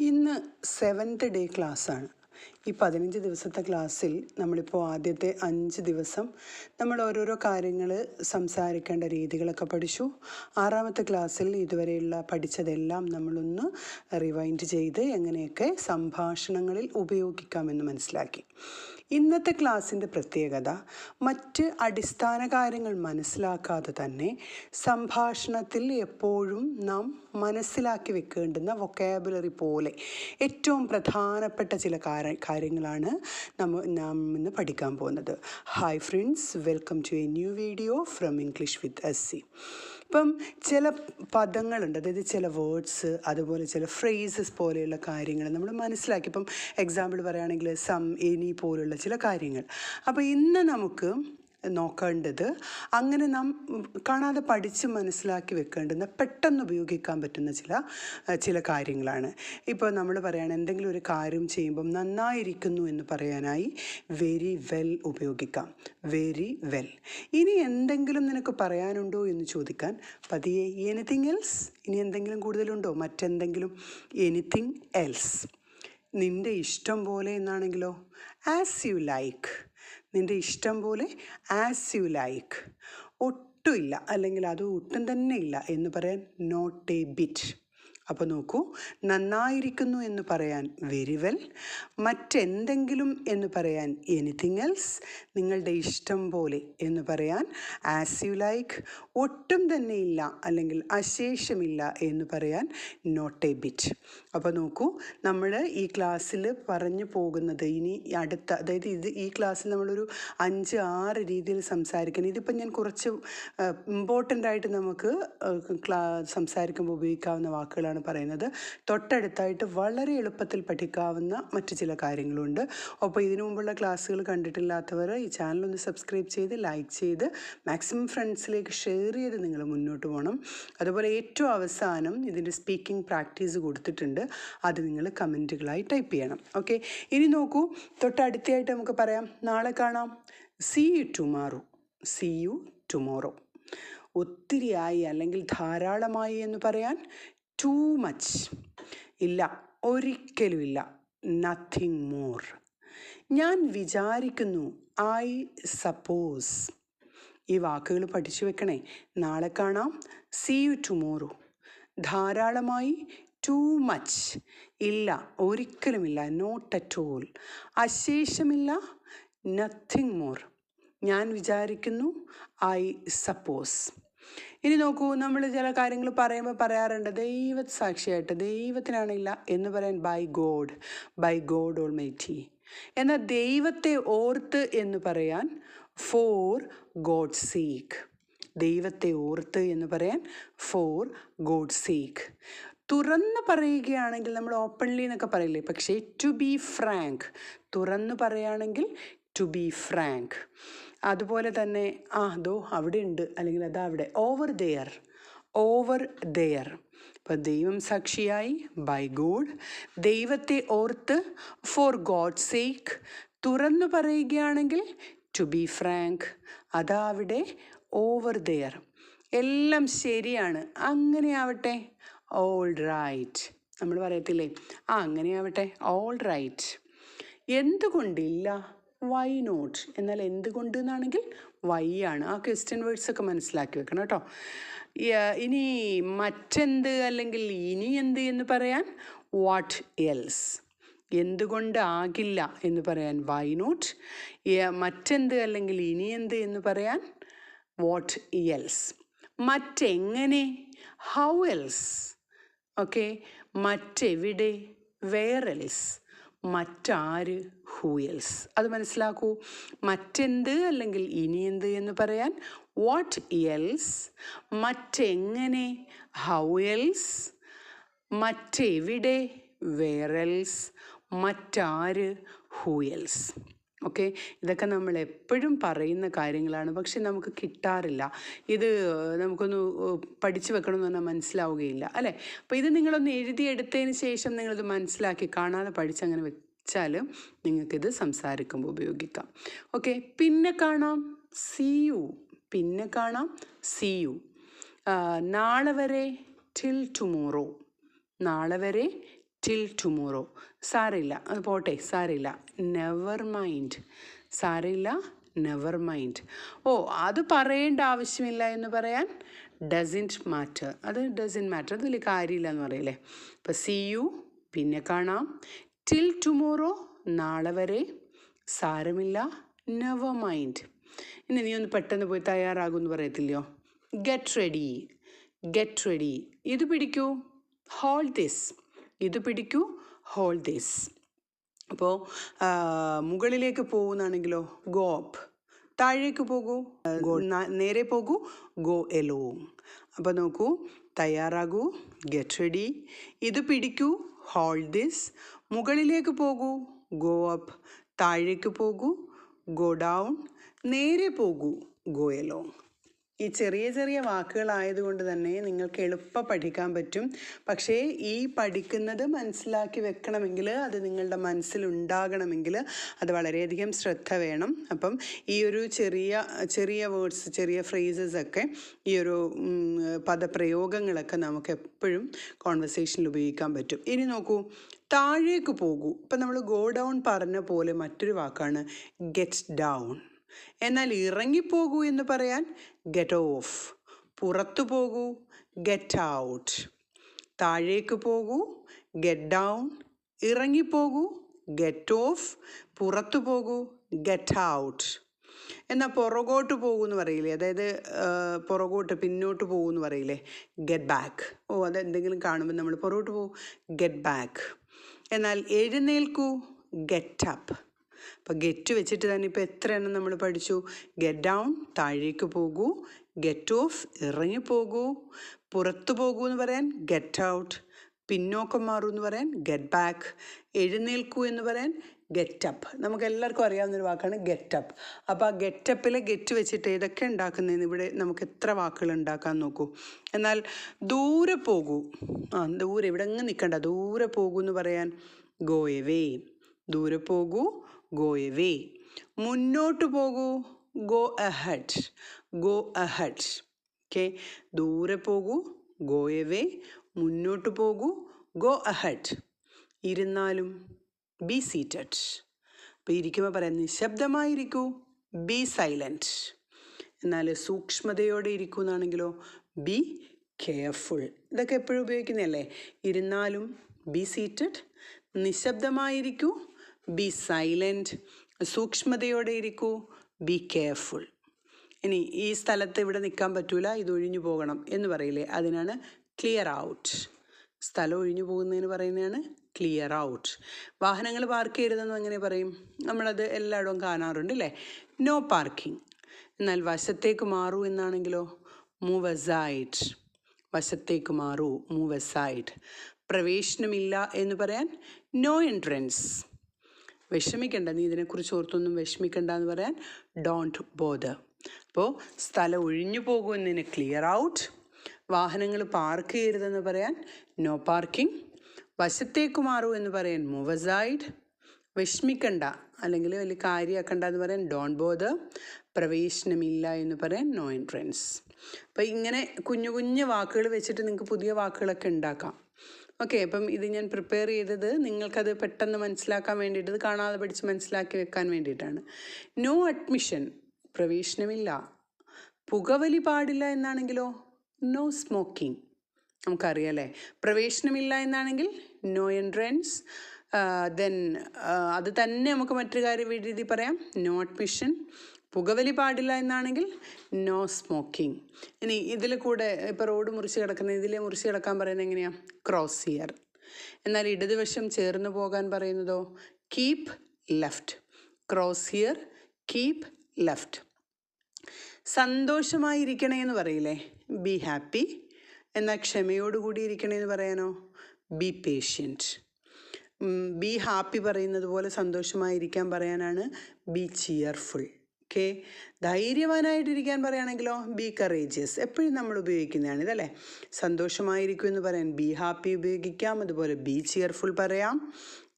ഇന്ന് seventh day ക്ലാസ്സാണ് ഈ പതിനഞ്ച് ദിവസത്തെ ക്ലാസ്സിൽ നമ്മളിപ്പോൾ ആദ്യത്തെ അഞ്ച് ദിവസം നമ്മൾ ഓരോരോ കാര്യങ്ങൾ സംസാരിക്കേണ്ട രീതികളൊക്കെ പഠിച്ചു. ആറാമത്തെ ക്ലാസ്സിൽ ഇതുവരെയുള്ള പഠിച്ചതെല്ലാം നമ്മളൊന്ന് റിവൈൻഡ് ചെയ്ത് എങ്ങനെയൊക്കെ സംഭാഷണങ്ങളിൽ ഉപയോഗിക്കാമെന്ന് മനസ്സിലാക്കി. ഇന്നത്തെ ക്ലാസ്സിന്റെ പ്രത്യേകത മറ്റ് അടിസ്ഥാന കാര്യങ്ങൾ മനസ്സിലാക്കാതെ തന്നെ സംഭാഷണത്തിൽ എപ്പോഴും നാം മനസ്സിലാക്കി വെക്കേണ്ടുന്ന വൊക്കാബുലറി പോലെ ഏറ്റവും പ്രധാനപ്പെട്ട ചില കാര്യങ്ങളാണ് നമ്മ നാം ഇന്ന് പഠിക്കാൻ പോകുന്നത്. Hi friends welcome to a new video from English with S C ഇപ്പം ചില പദങ്ങളുണ്ട്. അതായത് ചില വേർഡ്സ് അതുപോലെ ചില ഫ്രേസസ് പോലെയുള്ള കാര്യങ്ങൾ നമ്മൾ മനസ്സിലാക്കി. ഇപ്പം എക്സാമ്പിൾ പറയുകയാണെങ്കിൽ സം എനി പോലുള്ള ചില കാര്യങ്ങൾ. അപ്പോൾ ഇന്ന് നമുക്ക് നോക്കേണ്ടത്. അങ്ങനെ നാം കാണാതെ പഠിച്ച് മനസ്സിലാക്കി വെക്കേണ്ടുന്ന പെട്ടെന്ന് ഉപയോഗിക്കാൻ പറ്റുന്ന ചില ചില കാര്യങ്ങളാണ്. ഇപ്പോൾ നമ്മൾ പറയുകയാണ് എന്തെങ്കിലും ഒരു കാര്യം ചെയ്യുമ്പം നന്നായിരിക്കുന്നു എന്ന് പറയാനായി വെരി വെൽ ഉപയോഗിക്കാം. വെരി വെൽ ഇനി എന്തെങ്കിലും നിനക്ക് പറയാനുണ്ടോ എന്ന് ചോദിക്കാൻ പതിയെ എനിത്തിങ് എൽസ് ഇനി എന്തെങ്കിലും കൂടുതലുണ്ടോ? മറ്റെന്തെങ്കിലും എനിത്തിങ് എൽസ് നിന്റെ ഇഷ്ടം പോലെ എന്നാണെങ്കിലോ? ആസ് യു ലൈക്ക് നിന്റെ ഇഷ്ടം പോലെ ആസ് യു ലൈക്ക് ഒട്ടുമില്ല. അല്ലെങ്കിൽ അത് ഒട്ടും തന്നെ ഇല്ല എന്ന് പറയാൻ നോട്ട് എ ബിറ്റ് അപ്പോൾ നോക്കൂ. നന്നായിരിക്കുന്നു എന്ന് പറയാൻ വെരി വെൽ മറ്റെന്തെങ്കിലും എന്ന് പറയാൻ എനിത്തിങ് എൽസ് നിങ്ങളുടെ ഇഷ്ടം പോലെ എന്ന് പറയാൻ ആസ് യു ലൈക്ക് ഒട്ടും തന്നെ ഇല്ല അല്ലെങ്കിൽ അശേഷമില്ല എന്ന് പറയാൻ നോട്ട് എ ബിറ്റ് അപ്പോൾ നോക്കൂ നമ്മൾ ഈ ക്ലാസ്സിൽ പറഞ്ഞു പോകുന്നത് ഇനി അടുത്ത അതായത് ഇത് ഈ ക്ലാസ്സിൽ നമ്മളൊരു അഞ്ച് ആറ് രീതിയിൽ സംസാരിക്കണം. ഇതിപ്പോൾ ഞാൻ കുറച്ച് ഇമ്പോർട്ടന്റ് ആയിട്ട് നമുക്ക് ക്ലാ സംസാരിക്കുമ്പോൾ ഉപയോഗിക്കാവുന്ന വാക്കുകളാണ് പറയുന്നത്. തൊട്ടടുത്തായിട്ട് വളരെ എളുപ്പത്തിൽ പഠിക്കാവുന്ന മറ്റു ചില കാര്യങ്ങളുണ്ട്. അപ്പോൾ ഇതിനു മുമ്പുള്ള ക്ലാസ്സുകൾ കണ്ടിട്ടില്ലാത്തവർ ഈ ചാനൽ ഒന്ന് സബ്സ്ക്രൈബ് ചെയ്ത് ലൈക്ക് ചെയ്ത് മാക്സിമം ഫ്രണ്ട്സിലേക്ക് ഷെയർ ചെയ്ത് നിങ്ങൾ മുന്നോട്ട് പോകണം. അതുപോലെ ഏറ്റവും അവസാനം ഇതിന്റെ സ്പീക്കിംഗ് പ്രാക്ടീസ് കൊടുത്തിട്ടുണ്ട്. അത് നിങ്ങൾ കമന്റുകളായി ടൈപ്പ് ചെയ്യണം. ഓക്കെ? ഇനി നോക്കൂ. തൊട്ടടുത്തായിട്ട് നമുക്ക് പറയാം. നാളെ കാണാം. See you tomorrow see you tomorrow ഒത്തിരിയായി അല്ലെങ്കിൽ ധാരാളമായി എന്ന് പറയാൻ ടു മച്ച് ഇല്ല. ഒരിക്കലും ഇല്ല. നത്തിങ് മോർ ഞാൻ വിചാരിക്കുന്നു. ഐ സപ്പോസ് ഈ വാക്കുകൾ പഠിച്ചു വെക്കണേ. നാളെ കാണാം. സി യു ടുമോറോ ധാരാളമായി ടു മച്ച് ഇല്ല ഒരിക്കലുമില്ല. നോട്ട് അറ്റ് ഓൾ അശേഷമില്ല. നത്തിങ് മോർ ഞാൻ വിചാരിക്കുന്നു ഐ സപ്പോസ് ഇനി നോക്കൂ നമ്മൾ ചില കാര്യങ്ങൾ പറയുമ്പോൾ പറയാറുണ്ട് ദൈവ സാക്ഷിയായിട്ട് ദൈവത്തിനാണില്ല എന്ന് പറയാൻ by God by God almighty എന്നാൽ ദൈവത്തെ ഓർത്ത് എന്ന് പറയാൻ ഫോർ ഗോഡ് സീക്ക് ദൈവത്തെ ഓർത്ത് എന്ന് പറയാൻ ഫോർ ഗോഡ് സീക്ക് തുറന്ന് പറയുകയാണെങ്കിൽ നമ്മൾ ഓപ്പൺലി എന്നൊക്കെ പറയില്ലേ? പക്ഷേ ടു ബി ഫ്രാങ്ക് തുറന്ന് പറയുകയാണെങ്കിൽ ടു ബി ഫ്രാങ്ക് അതുപോലെ തന്നെ ആ അതോ അവിടെ ഉണ്ട്. അല്ലെങ്കിൽ അതാ അവിടെ. ഓവർ ദെയർ ഓവർ ദെയർ ഇപ്പോൾ ദൈവം സാക്ഷിയായി. ബൈ ഗോഡ് ദൈവത്തെ ഓർത്ത്. ഫോർ ഗോഡ് സേക്ക് തുറന്നു പറയുകയാണെങ്കിൽ ടു ബി ഫ്രാങ്ക് അതാ അവിടെ ഓവർ ദെയർ എല്ലാം ശരിയാണ്. അങ്ങനെ ആവട്ടെ ഓൾ റൈറ്റ് നമ്മൾ പറയത്തില്ലേ? ആ അങ്ങനെ ആവട്ടെ ഓൾ റൈറ്റ് എന്തുകൊണ്ടില്ല? വൈ നോട്ട് എന്നാൽ എന്തുകൊണ്ട് എന്നാണെങ്കിൽ വൈ ആണ്. ആ ക്വസ്റ്റ്യൻ വേർഡ്സ് ഒക്കെ മനസ്സിലാക്കി വെക്കണം കേട്ടോ. ഇനി മറ്റെന്ത് അല്ലെങ്കിൽ ഇനി എന്ത് എന്ന് പറയാൻ? വാട്ട് എൽസ് എന്തുകൊണ്ട് ആകില്ല എന്ന് പറയാൻ? വൈ നോട്ട് മറ്റെന്ത് അല്ലെങ്കിൽ ഇനി എന്ത് എന്ന് പറയാൻ? വാട്ട് എൽസ് മറ്റെങ്ങനെ? ഹൗ എൽസ് ഓക്കെ മറ്റെവിടെ? വേർ എൽസ് മറ്റാര്? ഹൂ എൽസ് അത് മനസ്സിലാക്കൂ. മറ്റെന്ത് അല്ലെങ്കിൽ ഇനി എന്ത് എന്ന് പറയാൻ? വാട്ട് എൽസ് മറ്റെങ്ങനെ? ഹൗ എൽസ് മറ്റെവിടെ? വേറെൽസ് മറ്റാര്? ഹൂയൽസ് ഓക്കെ ഇതൊക്കെ നമ്മൾ എപ്പോഴും പറയുന്ന കാര്യങ്ങളാണ്. പക്ഷെ നമുക്ക് കിട്ടാറില്ല. ഇത് നമുക്കൊന്ന് പഠിച്ചു വെക്കണമെന്ന് പറഞ്ഞാൽ മനസ്സിലാവുകയില്ല. അല്ലേ? അപ്പോൾ ഇത് നിങ്ങളൊന്ന് എഴുതിയെടുത്തതിന് ശേഷം നിങ്ങളിത് മനസ്സിലാക്കി കാണാതെ പഠിച്ചങ്ങനെ വെച്ചാൽ നിങ്ങൾക്കിത് സംസാരിക്കുമ്പോൾ ഉപയോഗിക്കാം. ഓക്കെ പിന്നെ കാണാം. സി യു പിന്നെ കാണാം. സി യു നാളെ വരെ ടിൽ ടുമോറോ നാളെ വരെ ടിൽ ടുമോറോ സാറില്ല അത് പോട്ടെ സാറില്ല നെവർ മൈൻഡ് സാറില്ല നെവർ മൈൻഡ് ഓ അത് പറയേണ്ട ആവശ്യമില്ല എന്ന് പറയാൻ ഡസിന്റ് മാറ്റർ അത് ഡസിൻ മാറ്റർ അത് വലിയ കാര്യമില്ല എന്ന് പറയില്ലേ? ഇപ്പം സി യു പിന്നെ കാണാം. ടിൽ ടുമോറോ നാളെ വരെ സാരമില്ല നെവർ മൈൻഡ് ഇനി നീ ഒന്ന് പെട്ടെന്ന് പോയി തയ്യാറാകും എന്ന് പറയത്തില്ലയോ? ഗെറ്റ് റെഡി ഗെറ്റ് റെഡി ഇത് പിടിക്കൂ. ഹോൾ ദിസ് ഇത് പിടിക്കൂ. ഹോൾഡ് ദീസ് അപ്പോൾ മുകളിലേക്ക് പോകുന്നാണെങ്കിലോ ഗോ അപ്പ് താഴേക്ക് പോകൂ. ഗോ നേരെ പോകൂ. ഗോ എലോങ് അപ്പോൾ നോക്കൂ. തയ്യാറാകൂ. ഗെറ്റ് റെഡി ഇത് പിടിക്കൂ. ഹോൾഡ് ദീസ് മുകളിലേക്ക് പോകൂ. ഗോ അപ്പ് താഴേക്ക് പോകൂ. ഗോ ഡൗൺ നേരെ പോകൂ. ഗോ എലോങ് ഈ ചെറിയ ചെറിയ വാക്കുകളായതുകൊണ്ട് തന്നെ നിങ്ങൾക്ക് എളുപ്പം പഠിക്കാൻ പറ്റും. പക്ഷേ ഈ പഠിക്കുന്നത് മനസ്സിലാക്കി വെക്കണമെങ്കിൽ അത് നിങ്ങളുടെ മനസ്സിലുണ്ടാകണമെങ്കിൽ അത് വളരെയധികം ശ്രദ്ധ വേണം. അപ്പം ഈ ഒരു ചെറിയ ചെറിയ വേർഡ്സ് ചെറിയ ഫ്രേസസ് ഒക്കെ ഈ ഒരു പദപ്രയോഗങ്ങളൊക്കെ നമുക്ക് എപ്പോഴും കോൺവെർസേഷനിൽ ഉപയോഗിക്കാൻ പറ്റും. ഇനി നോക്കൂ. താഴേക്ക് പോകൂ. ഇപ്പം നമ്മൾ ഗോ ഡൗൺ പറഞ്ഞ പോലെ മറ്റൊരു വാക്കാണ് ഗെറ്റ് ഡൗൺ എന്നാൽ ഇറങ്ങിപ്പോകൂ എന്ന് പറയാൻ ഗെറ്റ് ഓഫ് പുറത്തു പോകൂ ഗെറ്റ് ഔട്ട് താഴേക്ക് പോകൂ ഗെറ്റ് ഡൗൺ ഇറങ്ങിപ്പോകൂ ഗെറ്റ് ഓഫ് പുറത്തു പോകൂ ഗെറ്റ് ഔട്ട് എന്നാൽ പുറകോട്ട് പോകും എന്ന് പറയില്ലേ? അതായത് പുറകോട്ട് പിന്നോട്ട് പോകും എന്ന് പറയില്ലേ? ഗെറ്റ് ബാക്ക് ഓ അത് എന്തെങ്കിലും കാണുമ്പോൾ നമ്മൾ പുറകോട്ട് പോകും ഗെറ്റ് ബാക്ക് എന്നാൽ എഴുന്നേൽക്കൂ ഗെറ്റ് അപ്പ് അപ്പോൾ ഗെറ്റ് വെച്ചിട്ട് തന്നെ ഇപ്പോൾ എത്ര എണ്ണം നമ്മൾ പഠിച്ചു? ഗെറ്റ് ഡൗൺ താഴേക്ക് പോകൂ. ഗെറ്റ് ഓഫ് ഇറങ്ങി പോകൂ. പുറത്തു പോകൂ എന്ന് പറയാൻ ഗെറ്റ് ഔട്ട് പിന്നോക്കം മാറൂ എന്ന് പറയാൻ ഗെറ്റ് ബാക്ക് എഴുന്നേൽക്കൂ എന്ന് പറയാൻ ഗെറ്റ് അപ്പ് നമുക്ക് എല്ലാവർക്കും അറിയാവുന്നൊരു വാക്കാണ് ഗെറ്റ് അപ്പ് അപ്പോൾ ആ ഗെറ്റപ്പിലെ ഗെറ്റ് വെച്ചിട്ട് ഏതൊക്കെ ഉണ്ടാക്കുന്നതെന്ന് ഇവിടെ നമുക്ക് എത്ര വാക്കുകൾ ഉണ്ടാക്കാൻ നോക്കൂ. എന്നാൽ ദൂരെ പോകൂ. ആ ദൂരെ ഇവിടെ അങ്ങ് നിൽക്കണ്ട ദൂരെ പോകൂ എന്ന് പറയാൻ ഗോ എവേ ദൂരെ പോകൂ ഗോ എവേ മുന്നോട്ട് പോകൂ. Go ahead. Go ahead. Okay. ദൂരെ പോകൂ. ഗോ എവേ മുന്നോട്ട് പോകൂ. Go ahead. ഇരുന്നാലും ബി സീറ്റഡ്. അപ്പോൾ ഇരിക്കുമ്പോൾ പറയാം നിശബ്ദമായിരിക്കൂ. ബി സൈലന്റ് എന്നാൽ സൂക്ഷ്മതയോടെ ഇരിക്കൂ എന്നാണെങ്കിലോ ബി കെയർഫുൾ. ഇതൊക്കെ എപ്പോഴും ഉപയോഗിക്കുന്നതല്ലേ? ഇരുന്നാലും ബി സീറ്റഡ്. നിശബ്ദമായിരിക്കൂ. ബി സൈലന്റ് സൂക്ഷ്മതയോടെ ഇരിക്കൂ. ബി കെയർഫുൾ ഇനി ഈ സ്ഥലത്ത് ഇവിടെ നിൽക്കാൻ പറ്റൂല. ഇത് ഒഴിഞ്ഞു പോകണം എന്ന് പറയില്ലേ? അതിനാണ് ക്ലിയർ ഔട്ട് സ്ഥലം ഒഴിഞ്ഞു പോകുന്നതിന് പറയുന്നതാണ് ക്ലിയർ ഔട്ട് വാഹനങ്ങൾ പാർക്ക് ചെയ്യരുതെന്ന് അങ്ങനെ പറയും? നമ്മളത് എല്ലായിടവും കാണാറുണ്ട് അല്ലേ നോ പാർക്കിംഗ് എന്നാൽ വശത്തേക്ക് മാറൂ എന്നാണെങ്കിലോ? മൂവ് അസൈഡ് വശത്തേക്ക് മാറൂ. മൂവ് അസൈഡ് പ്രവേശനമില്ല എന്ന് പറയാൻ നോ എൻട്രൻസ് വിഷമിക്കണ്ട. നീ ഇതിനെക്കുറിച്ച് ഓർത്തൊന്നും വിഷമിക്കേണ്ട എന്ന് പറയാൻ ഡോണ്ട് ബോദർ അപ്പോൾ സ്ഥലം ഒഴിഞ്ഞു പോകുമെന്നതിന് ക്ലിയർ ഔട്ട് വാഹനങ്ങൾ പാർക്ക് ചെയ്യരുതെന്ന് പറയാൻ നോ പാർക്കിംഗ് വശത്തേക്ക് മാറൂ എന്ന് പറയാൻ മൂവസൈഡ് വിഷമിക്കണ്ട. അല്ലെങ്കിൽ വലിയ കാര്യമാക്കണ്ട എന്ന് പറയാൻ ഡോൺ ബോദർ പ്രവേശനമില്ല എന്ന് പറയാൻ നോ എൻട്രൻസ് അപ്പോൾ ഇങ്ങനെ കുഞ്ഞു കുഞ്ഞു വാക്കുകൾ വെച്ചിട്ട് നിങ്ങൾക്ക് പുതിയ വാക്കുകളൊക്കെ ഉണ്ടാക്കാം. ഓക്കെ അപ്പം ഇത് ഞാൻ പ്രിപ്പയർ ചെയ്തത് നിങ്ങൾക്കത് പെട്ടെന്ന് മനസ്സിലാക്കാൻ വേണ്ടിയിട്ട് ഇത് കാണാതെ പഠിച്ച് മനസ്സിലാക്കി വെക്കാൻ വേണ്ടിയിട്ടാണ്. നോ അഡ്മിഷൻ പ്രവേശനമില്ല. പുകവലി പാടില്ല എന്നാണെങ്കിലോ? നോ സ്മോക്കിംഗ് നമുക്കറിയാലേ പ്രവേശനമില്ല എന്നാണെങ്കിൽ നോ എൻട്രൻസ് ദെൻ അത് തന്നെ നമുക്ക് മറ്റൊരു കാര്യം രീതി പറയാം. നോ അഡ്മിഷൻ പുകവലി പാടില്ല എന്നാണെങ്കിൽ നോ സ്മോക്കിംഗ് ഇനി ഇതിൽ കൂടെ ഇപ്പോൾ റോഡ് മുറിച്ച് കിടക്കുന്ന ഇതിലെ മുറിച്ച് കിടക്കാൻ പറയുന്നത് എങ്ങനെയാണ് ക്രോസ് ഇയർ എന്നാൽ ഇടതുവശം ചേർന്ന് പോകാൻ പറയുന്നതോ? Keep left cross here keep left സന്തോഷമായിരിക്കണേ എന്ന് പറയില്ലേ? ബി ഹാപ്പി എന്നാൽ ക്ഷമയോടുകൂടി ഇരിക്കണേ എന്ന് പറയാനോ? ബി പേഷ്യന്റ് ബി ഹാപ്പി പറയുന്നത് പോലെ സന്തോഷമായിരിക്കാൻ പറയാനാണ് ബി ചിയർഫുൾ ഓക്കെ ധൈര്യവാനായിട്ടിരിക്കാൻ പറയുകയാണെങ്കിലോ ബി കറേജിയസ് എപ്പോഴും നമ്മൾ ഉപയോഗിക്കുന്നതാണ് ഇതല്ലേ? സന്തോഷമായിരിക്കും എന്ന് പറയാൻ ബി ഹാപ്പി ഉപയോഗിക്കാം. അതുപോലെ ബി ചിയർഫുൾ പറയാം.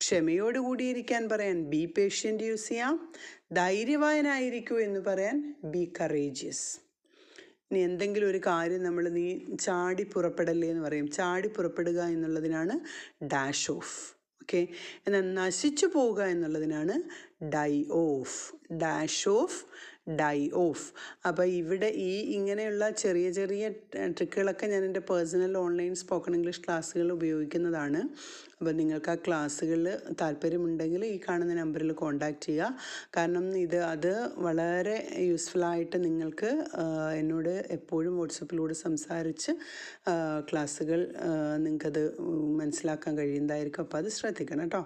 ക്ഷമയോടുകൂടിയിരിക്കാൻ പറയാൻ ബി പേഷ്യന്റ് യൂസ് ചെയ്യാം. ധൈര്യവാനായിരിക്കൂ എന്ന് പറയാൻ ബി കറേജിയസ് ഇനി എന്തെങ്കിലും ഒരു കാര്യം നമ്മൾ നീ ചാടി പുറപ്പെടല്ലേ എന്ന് പറയും. ചാടി പുറപ്പെടുക എന്നുള്ളതിനാണ് ഡാഷ് ഓഫ് ഓക്കെ. എന്നാൽ നശിച്ചു പോവുക എന്നുള്ളതിനാണ് die off dash off die off അപ്പോൾ ഇവിടെ ഈ ഇങ്ങനെയുള്ള ചെറിയ ചെറിയ ട്രിക്കുകളൊക്കെ ഞാൻ എന്റെ പേഴ്സണൽ ഓൺലൈൻ സ്പോക്കൺ ഇംഗ്ലീഷ് ക്ലാസ്സുകൾ ഉപയോഗിക്കുന്നതാണ്. അപ്പോൾ നിങ്ങൾക്ക് ആ ക്ലാസ്സുകളിൽ താല്പര്യമുണ്ടെങ്കിൽ ഈ കാണുന്ന നമ്പറിൽ കോൺടാക്റ്റ് ചെയ്യുക. കാരണം ഇത് അത് വളരെ യൂസ്ഫുള്ളായിട്ട് നിങ്ങൾക്ക് എന്നോട് എപ്പോഴും വാട്സപ്പിലൂടെ സംസാരിച്ച് ക്ലാസ്സുകൾ നിങ്ങൾക്കത് മനസ്സിലാക്കാൻ കഴിയുന്നതായിരിക്കും. അപ്പോൾ അത് ശ്രദ്ധിക്കണം കേട്ടോ.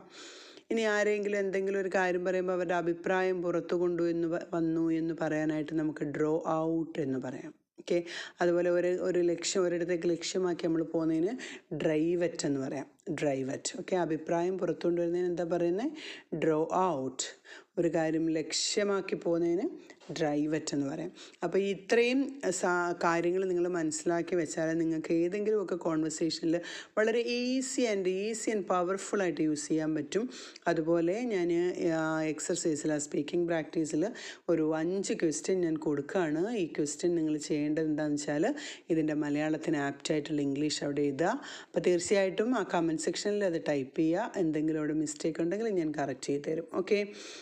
ഇനി ആരെങ്കിലും എന്തെങ്കിലും ഒരു കാര്യം പറയുമ്പോൾ അവരുടെ അഭിപ്രായം പുറത്തു കൊണ്ടു എന്ന് വന്നു എന്ന് പറയാനായിട്ട് നമുക്ക് ഡ്രോ ഔട്ട് എന്ന് പറയാം. ഓക്കെ അതുപോലെ ഒരു ഒരു ലക്ഷ്യം ഒരിടത്തേക്ക് ലക്ഷ്യമാക്കി നമ്മൾ പോകുന്നതിന് ഡ്രൈവറ്റ് എന്ന് പറയാം. ഡ്രൈവറ്റ് ഓക്കെ അഭിപ്രായം പുറത്തുകൊണ്ടുവരുന്നതിന് എന്താ പറയുന്നത് ഡ്രോ ഔട്ട് ഒരു കാര്യം ലക്ഷ്യമാക്കി പോകുന്നതിന് ഡ്രൈവറ്റ് എന്ന് പറയാം. അപ്പോൾ ഇത്രയും കാര്യങ്ങൾ നിങ്ങൾ മനസ്സിലാക്കി വെച്ചാൽ നിങ്ങൾക്ക് ഏതെങ്കിലുമൊക്കെ കോൺവെർസേഷനിൽ വളരെ easy and easy and powerful ആയിട്ട് യൂസ് ചെയ്യാൻ പറ്റും. അതുപോലെ ഞാൻ എക്സർസൈസിൽ ആ സ്പീക്കിംഗ് പ്രാക്ടീസിൽ ഒരു അഞ്ച് ക്വസ്റ്റ്യൻ ഞാൻ കൊടുക്കുകയാണ്. ഈ ക്വസ്റ്റ്യൻ നിങ്ങൾ ചെയ്യേണ്ടത് എന്താണെന്ന് വെച്ചാൽ ഇതിന്റെ മലയാളത്തിന് ആപ്റ്റായിട്ടുള്ള ഇംഗ്ലീഷ് അവിടെ എഴുതുക. അപ്പോൾ തീർച്ചയായിട്ടും ആ കമന്റ് സെക്ഷനിൽ അത് ടൈപ്പ് ചെയ്യുക. എന്തെങ്കിലും അവിടെ മിസ്റ്റേക്ക് ഉണ്ടെങ്കിൽ ഞാൻ കറക്റ്റ് ചെയ്ത് തരും. ഓക്കെ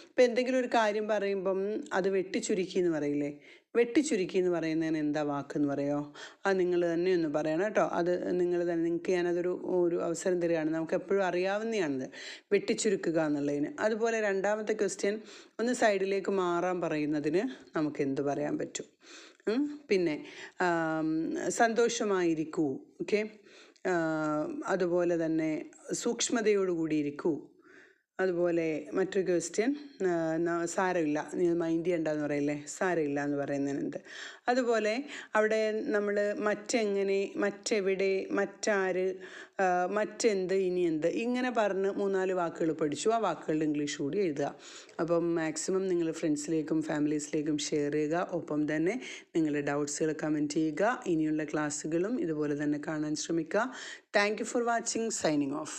ഇപ്പോൾ എന്തെങ്കിലും ഒരു കാര്യം പറയുമ്പം അത് വെട്ടിച്ചുരുക്കി എന്ന് പറയില്ലേ? വെട്ടിച്ചുരുക്കി എന്ന് പറയുന്നതിന് എന്താ വാക്കെന്ന് പറയോ? അത് നിങ്ങൾ തന്നെ ഒന്ന് പറയണം കേട്ടോ. അത് നിങ്ങൾ തന്നെ നിങ്ങൾക്ക് ഞാനതൊരു ഒരു അവസരം തരികയാണ്. നമുക്ക് എപ്പോഴും അറിയാവുന്നതാണത് വെട്ടിച്ചുരുക്കുക എന്നുള്ളതിന്. അതുപോലെ രണ്ടാമത്തെ ക്വസ്റ്റ്യൻ ഒന്ന് സൈഡിലേക്ക് മാറാൻ പറയുന്നതിന് നമുക്ക് എന്ത് പറയാൻ പറ്റും? പിന്നെ സന്തോഷമായിരിക്കൂ. ഓക്കെ? അതുപോലെ തന്നെ സൂക്ഷ്മതയോടുകൂടി ഇരിക്കൂ. അതുപോലെ മറ്റൊരു ക്വസ്റ്റ്യൻ സാരമില്ല. നീ മൈൻഡ് ചെയ്യണ്ടെന്ന് പറയില്ലേ? സാരമില്ല എന്ന് പറയുന്നതിനുണ്ട്. അതുപോലെ അവിടെ നമ്മൾ മറ്റെങ്ങനെ മറ്റെവിടെ മറ്റാര് മറ്റെന്ത് ഇനി എന്ത് ഇങ്ങനെ പറഞ്ഞ് മൂന്നാൽ വാക്കുകൾ പഠിച്ചു. ആ വാക്കുകളുടെ ഇംഗ്ലീഷ് കൂടി എഴുതുക. അപ്പം മാക്സിമം നിങ്ങൾ ഫ്രണ്ട്സിലേക്കും ഫാമിലീസിലേക്കും ഷെയർ ചെയ്യുക. ഒപ്പം തന്നെ നിങ്ങളുടെ ഡൗട്ട്സുകൾ കമന്റ് ചെയ്യുക. ഇനിയുള്ള ക്ലാസ്സുകളും ഇതുപോലെ തന്നെ കാണാൻ ശ്രമിക്കുക. Thank for watching signing off